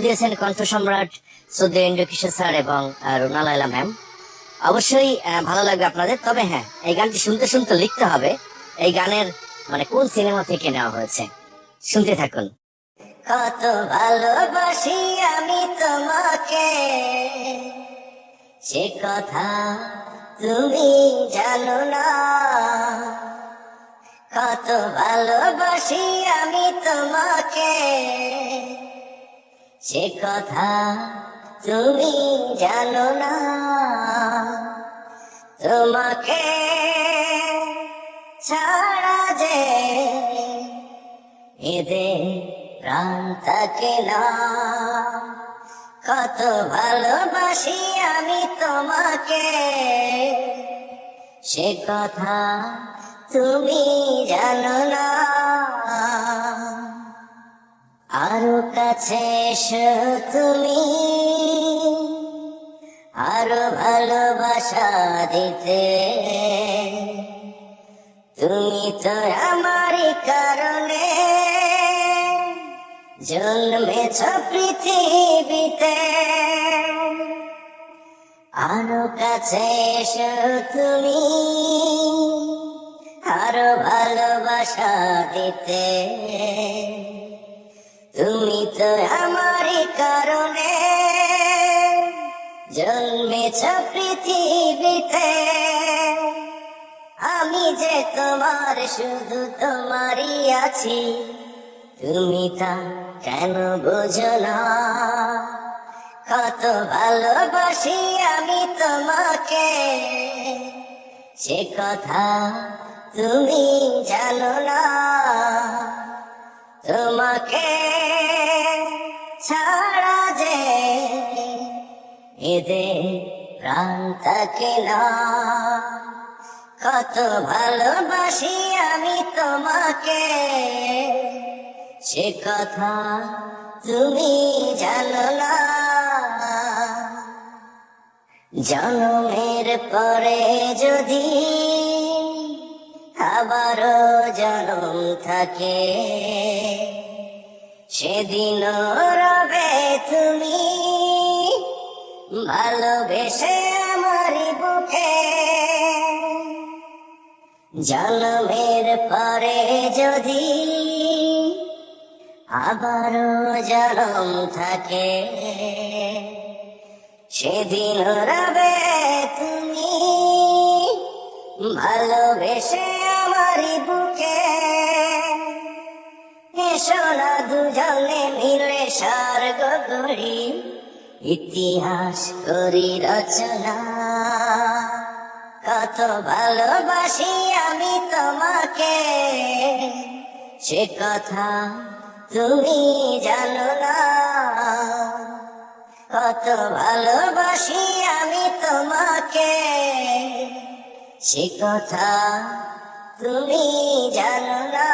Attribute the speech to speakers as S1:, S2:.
S1: দিয়েছেন কণ্ঠ সম্রাট সৌদি কিশোর স্যার এবং রুনা লাইলা ম্যাম। অবশ্যই ভালো লাগবে আপনাদের, তবে হ্যাঁ এই গানটি শুনতে শুনতে লিখতে হবে। এই গানের মানে কোন সিনেমা থেকে নেওয়া হয়েছে? শুনতে থাকুন। কত ভালোবাসি আমি তোমাকে, সে কথা তুমি জানো না। কত ভালোবাসি আমি তোমাকে সে কথা তুমি জানো না। তোমাকে ছাড়া যে এদে প্রাণ থাকে না। কত ভালোবাসি আমি তোমাকে। সে কথা তুমি জানো না। আরও কাছে এসো তুমি। আরও ভালোবাসা দিতে। তুমি তো আমারই কারণে জন্মেছ পৃথিবীতে। আরও কাছে এসো তুমি। আরও ভালোবাসা দিতে। তুমি তো আমারই কারণে জন্মেছ পৃথিবীতে। আমি যে তোমার, শুধু তোমারই আছি। তুমি তা কেন বোঝো না? কত ভালোবাসি আমি তোমাকে। সে কথা তুমি জানো না। তোমাকে ছাড়া যে এদের প্রাণ থাকে না। কত ভালোবাসি আমি তোমাকে, সে কথা তুমি জানো না। জন্মের পরে যদি আবারও জন্ম থাকে সেদিন ভালোবেসে আমারই বুকে। জন্মের পরে যদি আবারও জন্ম থাকে, সেদিন রবে তুমি ভালোবেসে আমারই বুকে। এসো না দুজনে মিলে স্বর্গ গড়ি। ইতিহাস করি রচনা। কত ভালোবাসি আমি তোমাকে। সে কথা তুমি জানো না। কত ভালোবাসি আমি তোমাকে। সে কথা তুমি জানো না।